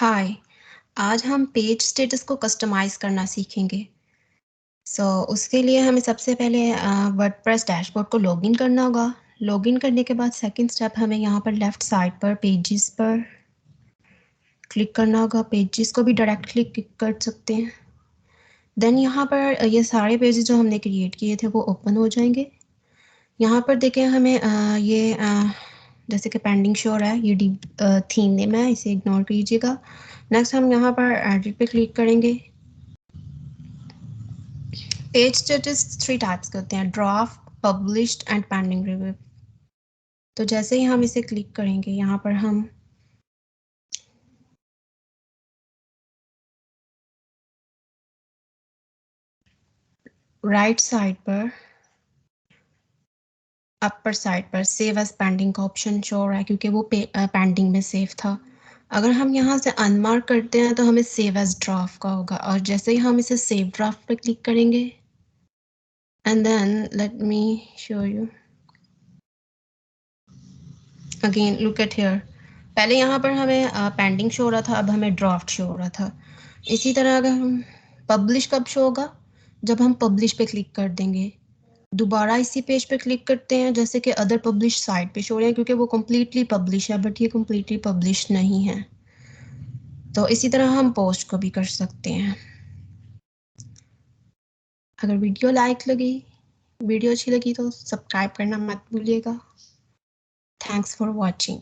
हाय आज हम page status को कस्टमाइज करना सीखेंगे। सो so, उसके लिए हमें सबसे पहले वर्डप्रेस डैशबोर्ड को लॉगिन करना होगा। लॉगिन करने के बाद सेकंड स्टेप हमें यहाँ पर लेफ़्ट साइड पर पेजेस पर क्लिक करना होगा। पेजेस को भी डायरेक्टली क्लिक कर सकते हैं। देन यहाँ पर ये सारे पेजेस जो हमने क्रिएट किए थे वो ओपन हो जाएँगे। यहाँ पर देखें हमें आ, ये आ, जैसे कि पेंडिंग शो रहा है, ये डी थीम नेम है, इसे इग्नोर कीजिएगा। नेक्स्ट हम यहाँ पर एडिट पे क्लिक करेंगे। पेज स्टेटस थ्री टाइप्स के होते हैं draft published and pending review तो जैसे ही हम इसे क्लिक करेंगे, यहाँ पर हम राइट right साइड पर अपर साइड पर सेव एज पेंडिंग का ऑप्शन शो हो रहा है क्योंकि वो पेंडिंग में सेव था। अगर हम यहाँ से अनमार्क करते हैं तो हमें सेव एज ड्राफ्ट का होगा और जैसे ही हम इसे सेव ड्राफ्ट पे क्लिक करेंगे and then let me show you again look at here पहले यहाँ पर हमें पेंडिंग शो हो रहा था, अब हमें ड्राफ्ट शो हो रहा था। इसी तरह अगर हम पब्लिश कब शो होगा? जब हम पब्लिश पे क्लिक कर देंगे। दोबारा इसी पेज पे क्लिक करते हैं, जैसे कि अदर पब्लिश साइट पे रहे हैं, क्योंकि वो कम्प्लीटली पब्लिश है बट ये कम्प्लीटली पब्लिश नहीं है। तो इसी तरह हम पोस्ट को भी कर सकते हैं। अगर वीडियो लाइक लगी वीडियो अच्छी लगी तो सब्सक्राइब करना मत भूलिएगा। Thanks for watching